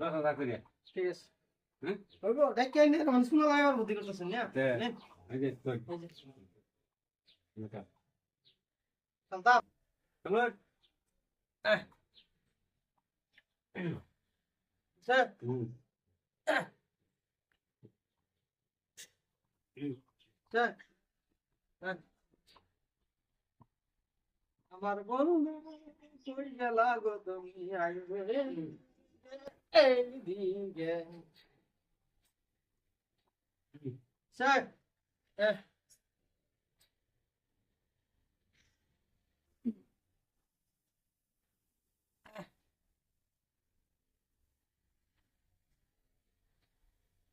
দশ হাজার করে ঠিক আছে হুম? হইব দেখে আইনে মানুষ শুনে আমার বুদ্ধি করতেছেন না দে। নে, এই যে তোর এই যে, এটা শান্তা চলো স্যার হুম স্যার হ্যাঁ। আমার গরু কই গেলা গো তুমি আইবে এই দিকে স্যার eh,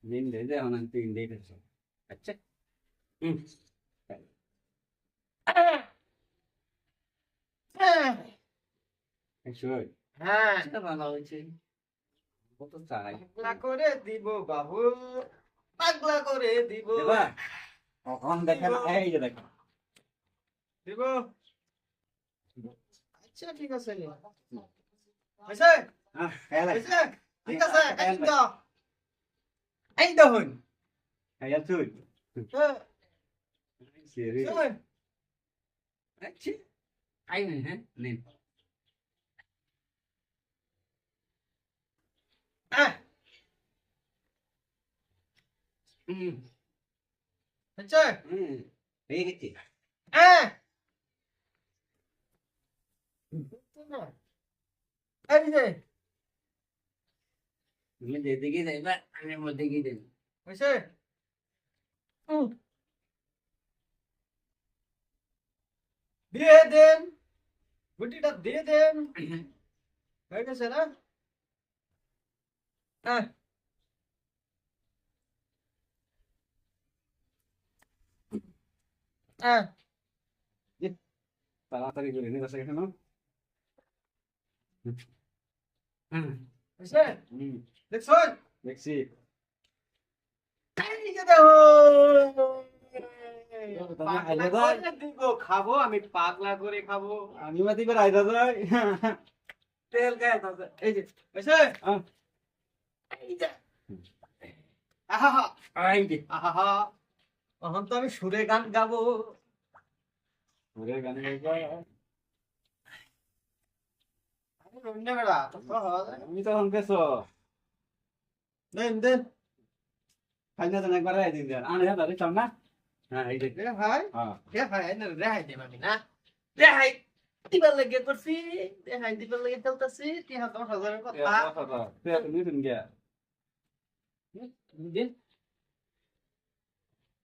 দিন দে দে অনেক দিন দে দে আচ্ছা হুম শুই হ্যাঁ ভালো হয়েছে কত চাই পাগলা করে দিব বাবু পাগলা করে দিব। কখন দেখেন এই যে দেখো দিব। আচ্ছা ঠিক আছে হয়েছে? হয়েছে? ঠিক আছে এই তো। এই দেখুন খেলা শুই সিরি আচ্ছা। আই না হ্যাঁ? নিন আহ, হুম হয়েছে হুম হয়ে গেছে। আহ। এই যে তুমি যেদিকে যাইবা আমি মধ্যে গিয়ে দেব হয়েছে। দিয়ে দেন। গুটিটা দিয়ে দেন। হয়ে গেছে না? হ্যাঁ হ্যাঁ তাড়াতাড়ি করে নিয়ে আসে কেন দেখছেন দেখছি? খাব আমি পাগলা করে খাব। আমি মাতি বার আইদা যাই তেল গায়ে এই যে আহ। এই যে। আহা দি। আহা। এখন তো আমি সুরে গান গাবো। সুরে গান গাইবা? আমি রবীন্দ্র তো সহজ। আমি তো হন পেছো দেন দেন। খাই না একবার আই দিন দেন। আনে না? হ্যাঁ এই দেখ ভাই হ্যাঁ। ভাই না রেহাই দেব আমি না? রেহাই দিবার লাগে করছি রেহাই দিবার লাগে চলতেছি তিন হাজার দশ হাজারের কথা। তুমি গিয়া দিন।